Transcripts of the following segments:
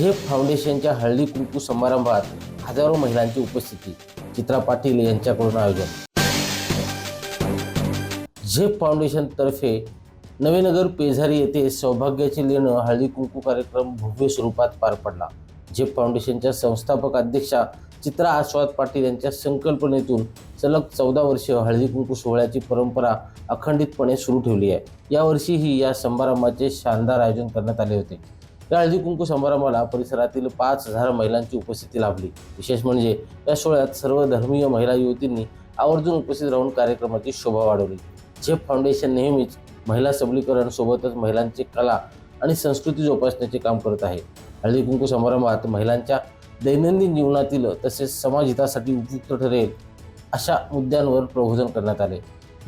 झेप फाउंडेशनच्या हळदी कुंकू समारंभात हजारो महिलांची उपस्थिती. चित्रा पाटील यांच्याकडून आयोजन. झेप फाउंडेशनतर्फे नवीनगर पेझारी येथे सौभाग्याची लेणं हळदी कुंकू कार्यक्रम भव्य स्वरूपात पार पडला. झेप फाउंडेशनच्या संस्थापक अध्यक्षा चित्रा आस्वाद पाटील यांच्या संकल्पनेतून सलग चौदा वर्ष हळदी कुंकू सोहळ्याची परंपरा अखंडितपणे सुरू ठेवली आहे. यावर्षीही या समारंभाचे शानदार आयोजन करण्यात आले होते. या हळदी कुंकू समारंभाला परिसरातील पाच हजार महिलांची उपस्थिती लाभली. विशेष म्हणजे या सोहळ्यात सर्व धर्मीय महिला युवतींनी आवर्जून उपस्थित राहून कार्यक्रमाची शोभा वाढवली. झेप फाउंडेशन नेहमीच महिला सबलीकरण सोबतच महिलांची कला आणि संस्कृती जोपासण्याचे काम करत आहे. हळदी कुंकू समारंभात महिलांच्या दैनंदिन जीवनातील तसेच समाजहितासाठी उपयुक्त ठरेल अशा मुद्द्यांवर प्रबोधन करण्यात आले.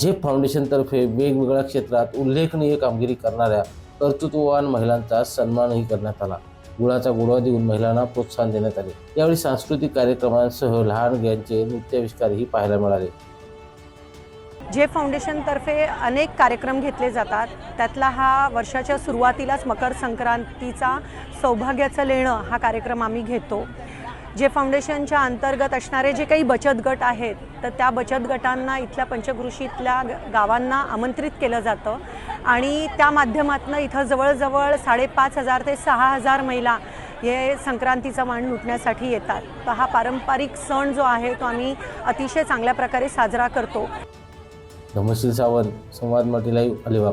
झेप फाउंडेशनतर्फे वेगवेगळ्या क्षेत्रात उल्लेखनीय कामगिरी करणाऱ्या कर्तृत्ववान महिलांचा सन्मानही करण्यात आला. गुळाचा गुडवा देऊन महिलांना प्रोत्साहन देण्यात आले. यावेळी सांस्कृतिक कार्यक्रमांसह लहान मुलांचे नृत्याविष्कारही पाहायला मिळाले. जे फाउंडेशनतर्फे अनेक कार्यक्रम घेतले जातात त्यातला हा वर्षाच्या सुरुवातीलाच मकर संक्रांतीचा सौभाग्याचं लेणं हा कार्यक्रम आम्ही घेतो. जे फाउंडेशनच्या अंतर्गत असणारे जे काही बचत गट आहेत तर त्या बचत गटांना इथल्या पंचकृषीतल्या गावांना आमंत्रित केलं जातं. आणि त्या माध्यमातून इथं जवळजवळ साडेपाच हजार ते सहा हजार महिला हे संक्रांतीचा मान लुटण्यासाठी येतात. तर हा पारंपरिक सण जो आहे तो आम्ही अतिशय चांगल्या प्रकारे साजरा करतो. धमशील सावंत. संवाद मराठी अलिबाग.